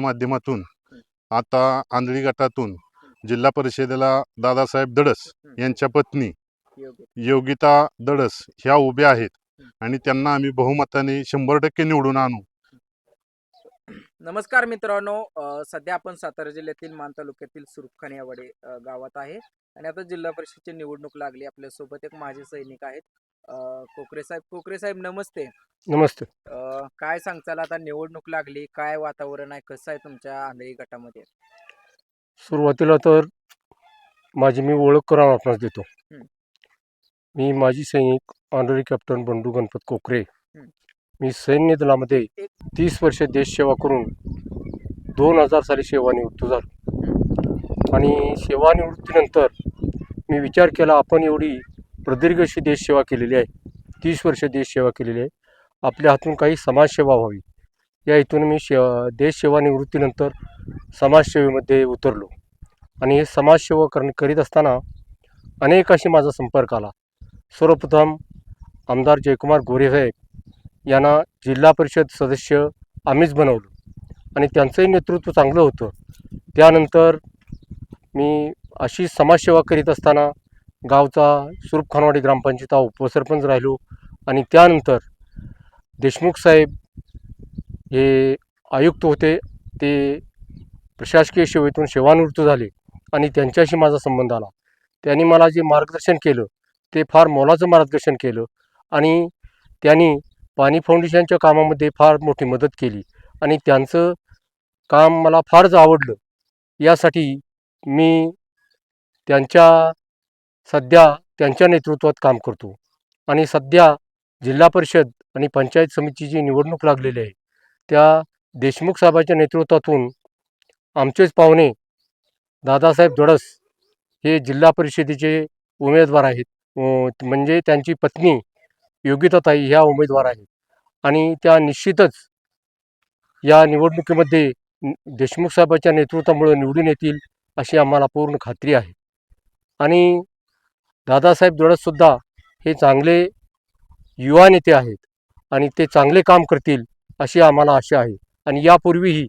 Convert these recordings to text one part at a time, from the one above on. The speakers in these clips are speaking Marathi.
माध्यमातून आता आंधळी गटातून जिल्हा परिषदेला दादासाहेब दडस यांच्या पत्नी योगिता दडस ह्या उभ्या आहेत आणि त्यांना आम्ही बहुमताने शंभर टक्के निवडून आणू. नमस्कार मित्रांनो सध्या आपण सातारा जिल्ह्यातील मान तालुक्यातील सुरखान गावात आहे. आणि आता जिल्हा परिषदची निवडणूक लागली. आपल्यासोबत एक माजी सैनिक आहेत. अ, कोकरे साहेब कोकरे साहेब नमस्ते. नमस्ते. अ, काय सांगताल आता निवडणूक लागली काय वातावरण आहे कसं आहे तुमच्या आंधळी गटामध्ये? सुरुवातीला तर माझी मी ओळख करून आपणास देतो. हं. मी माजी सैनिक ऑनररी कॅप्टन बंडू गणपत कोकरे. हं. मी सैन्य दलामध्ये तीस वर्ष देशसेवा करून दोन हजार साली सेवानिवृत्त झालो. आणि सेवानिवृत्तीनंतर मी विचार केला आपण एवढी प्रदीर्घ अशी देशसेवा केलेली आहे. तीस वर्ष देशसेवा केलेली आहे. आपल्या हातून काही समाजसेवा व्हावी. या हेतून मी शे देशसेवानिवृत्तीनंतर समाजसेवेमध्ये उतरलो. आणि हे समाजसेवा कर करीत असताना अनेक माझा संपर्क आला. सर्वप्रथम आमदार जयकुमार गोरेसाहेब यांना जिल्हा परिषद सदस्य आम्हीच बनवलो. आणि त्यांचंही नेतृत्व चांगलं होतं. त्यानंतर मी अशी समाजसेवा करीत असताना गावचा सुरूपखानवाडी ग्रामपंचायत उपसरपंच राहिलो आणि त्यानंतर देशमुख साहेब हे आयुक्त होते. ते प्रशासकीय सेवेतून सेवानिवृत्त झाले आणि त्यांच्याशी माझा संबंध आला. त्यांनी मला जे मार्गदर्शन केलं ते फार मोलाचं मार्गदर्शन केलं आणि त्यांनी पाणी फाउंडेशनच्या कामामध्ये फार मोठी मदत केली आणि त्यांचं काम मला फारच आवडलं. यासाठी मी त्यांच्या सध्या त्यांच्या नेतृत्वात काम करतो. आणि सध्या जिल्हा परिषद आणि पंचायत समितीची निवडणूक लागलेली आहे त्या देशमुख साहेबांच्या नेतृत्वातून आमचेच पाहुणे दादासाहेब धडस हे जिल्हा परिषदेचे उमेदवार आहेत. म्हणजे त्यांची पत्नी योगिताताई ह्या उमेदवार आहेत. आणि त्या निश्चितच या निवडणुकीमध्ये देशमुख साहेबांच्या नेतृत्वामुळे निवडून येतील अशी आम्हाला पूर्ण खात्री आहे. आणि दादासाहेब दडससुद्धा हे चांगले युवा नेते आहेत आणि ते चांगले काम करतील अशी आम्हाला आशा आहे. आणि यापूर्वीही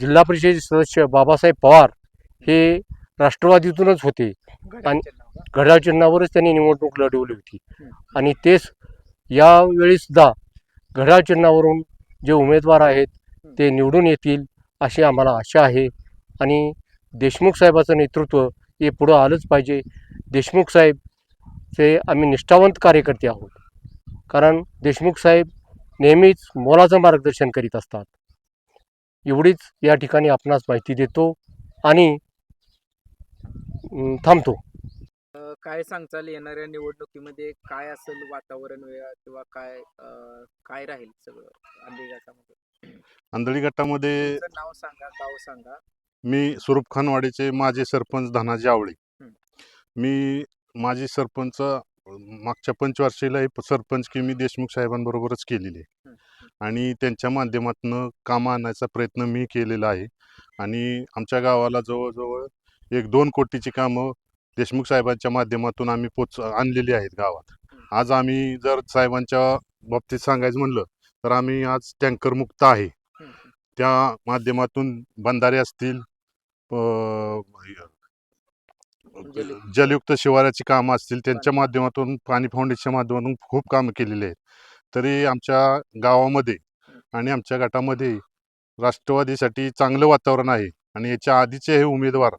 जिल्हा परिषदेचे सदस्य बाबासाहेब पवार हे राष्ट्रवादीतूनच होते. आणि नाव घड्याळ चिन्हावरच त्यांनी निवडणूक लढवली होती. आणि तेच यावेळीसुद्धा घड्याळ चिन्हावरून जे उमेदवार आहेत ते निवडून येतील अशी आम्हाला आशा आहे. आणि देशमुख साहेबाचं नेतृत्व हे पुढं आलंच पाहिजे. देशमुख साहेब चे आम्ही निष्ठावंत कार्यकर्ते आहोत. कारण देशमुख साहेब नेहमीच मोलाचं मार्गदर्शन करीत असतात. एवढीच या ठिकाणी आपणास माहिती देतो आणि थांबतो. काय सांगताल येणाऱ्या निवडणुकीमध्ये काय असेल वातावरण किंवा काय काय राहील सगळं? आंधळी गटामध्ये. आंधळी गटामध्ये नाव सांगा गाव सांगा. मी सुरूप खानवाडीचे माजी सरपंच धनाजी आवळे. मी माजी सरपंच मागच्या पंचवार्षीला सरपंच की मी देशमुख साहेबांबरोबरच केलेली आहे. आणि त्यांच्या माध्यमातून कामं आणण्याचा प्रयत्न मी केलेला आहे आणि आमच्या गावाला जवळजवळ एक दोन कोटीची कामं देशमुख साहेबांच्या माध्यमातून आम्ही पोच आणलेली आहेत गावात आज आम्ही जर साहेबांच्या बाबतीत सांगायचं म्हणलं तर आम्ही आज टँकर मुक्त आहे. त्या माध्यमातून बंधारे असतील जलयुक्त. जलयुक्त शिवाराची कामं असतील त्यांच्या माध्यमातून पाणी फाउंडेशनच्या माध्यमातून खूप कामं केलेली आहेत. तरी आमच्या गावामध्ये आणि आमच्या गटामध्ये राष्ट्रवादीसाठी चांगलं वातावरण आहे आणि याच्या आधीचे हे उमेदवार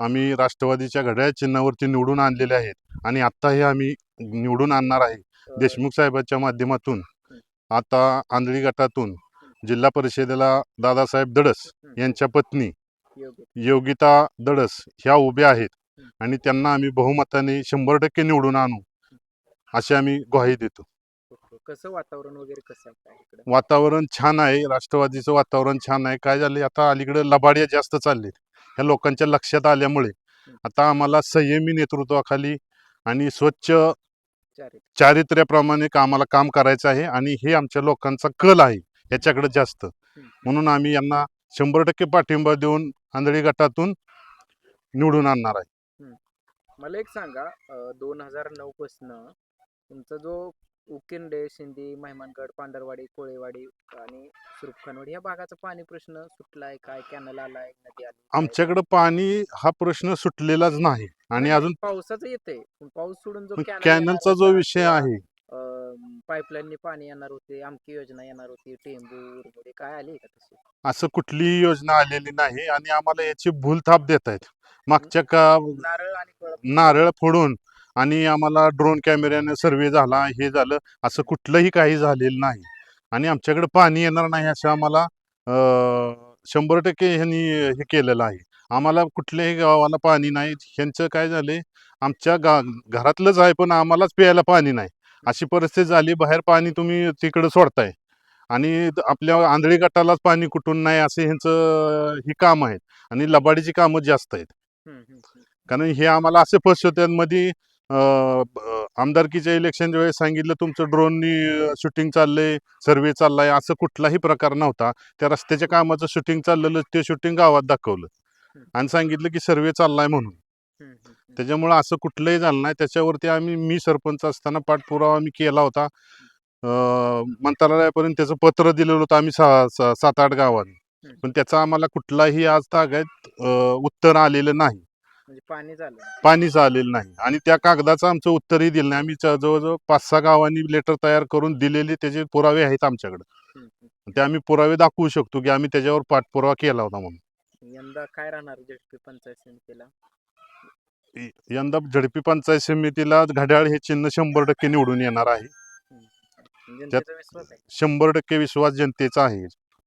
आम्ही राष्ट्रवादीच्या घड्याळ चिन्हावरती निवडून आणलेले आहेत आणि आत्ताही आम्ही निवडून आणणार आहे. देशमुख साहेबांच्या माध्यमातून आता आंधळी गटातून जिल्हा परिषदेला दादासाहेब दडस यांच्या पत्नी योगिता दडस ह्या उभ्या आहेत आणि त्यांना आम्ही बहुमताने शंभर टक्के निवडून आणू अशी आम्ही ग्वाही देतो. कसं वातावरण वगैरे कसं आहे काय इकडं? वातावरण छान आहे राष्ट्रवादीचं वातावरण छान आहे. काय झाले आता अलीकडे लबाड्या जास्त चाललेत. ह्या लोकांच्या लक्षात आल्यामुळे आता आम्हाला संयमी नेतृत्वाखाली आणि स्वच्छ चालेल चारित्र्याप्रमाणे आम्हाला काम करायचं आहे आणि हे आमच्या लोकांचा कल आहे याच्याकडे जास्त. म्हणून आम्ही यांना शंभर टक्के पाठिंबा देऊन आंधळी गटातून निवडून आणणार आहे. मला एक सांगा दोन हजार नऊ पासन तुमचा जो उकिंडे शिंदी महिमानगड पांढरवाडी कोळेवाडी आणि सुरपखानवाडी या भागाचा पाणी प्रश्न सुटलाय काय? कॅनल आलाय नदी आली काय? आमच्याकडं पाणी हा प्रश्न सुटलेलाच नाही आणि अजून पावसाचं येते पण पाऊस सोडून जो कॅनलचा जो विषय आहे पाईपलाईननी पाणी येणार होते आमकी योजना येणार होती टेंबू उरमुडे काय आली का तशी? असं कुठलीही योजना आलेली नाही आणि आम्हाला याची भूलथाप देत आहेत. मागच्या का नारळ आणि फळ. नारळ फोडून आणि आम्हाला ड्रोन कॅमेऱ्याने सर्वे झाला हे झालं असं कुठलंही काही झालेलं नाही. आणि आमच्याकडे पाणी येणार नाही असं आम्हाला अं, शंभर टक्के ह्यांनी हे केलेलं आहे. आम्हाला कुठल्याही गावाला पाणी नाही. ह्यांचं काय झाले आमच्या गा घरातलंच आहे पण आम्हालाच प्यायला पाणी नाही. अशी परिस्थिती झाली बाहेर पाणी तुम्ही तिकडं सोडताय. आणि आपल्या आंधळी गटालाच पाणी कुठून नाही असे ह्यांचं ही काम आहेत. आणि लबाडीची कामं जास्त आहेत. कारण हे आम्हाला असे फसवत्यांमध्ये आमदारकीच्या इलेक्शनच्या वेळेस सांगितलं तुमचं ड्रोननी शूटिंग चाललंय सर्वे चाललाय असं कुठलाही प्रकार नव्हता. त्या रस्त्याच्या कामाचं शूटिंग चाललेलं ते शूटिंग गावात दाखवलं. आणि सांगितलं की सर्वे चाललाय म्हणून. त्याच्यामुळं असं कुठलंही झालं नाही. त्याच्यावरती आम्ही मी सरपंच असताना पाठपुरावा आम्ही केला होता. मंत्रालयापर्यंत त्याचं पत्र दिलेलं होतं आम्ही सात आठ गावांनी. पण त्याचा आम्हाला कुठलाही आज तागायत उत्तर आलेलं नाही. म्हणजे पाणीच आलेलं नाही. आणि त्या कागदाचं आमचं उत्तरही दिलं नाही. आम्ही जवळजवळ पाच सहा गावांनी लेटर तयार करून दिलेले त्याचे पुरावे आहेत आमच्याकडे. ते आम्ही पुरावे दाखवू शकतो की आम्ही त्याच्यावर पाठपुरावा केला होता म्हणून. यंदा काय राहणार पंचायत समितीला? यंदा झडपी पंचायत समितीला घड्याळ हे चिन्ह शंभर टक्के निवडून येणार आहे. आहे. शंभर टक्के विश्वास जनतेचा आहे.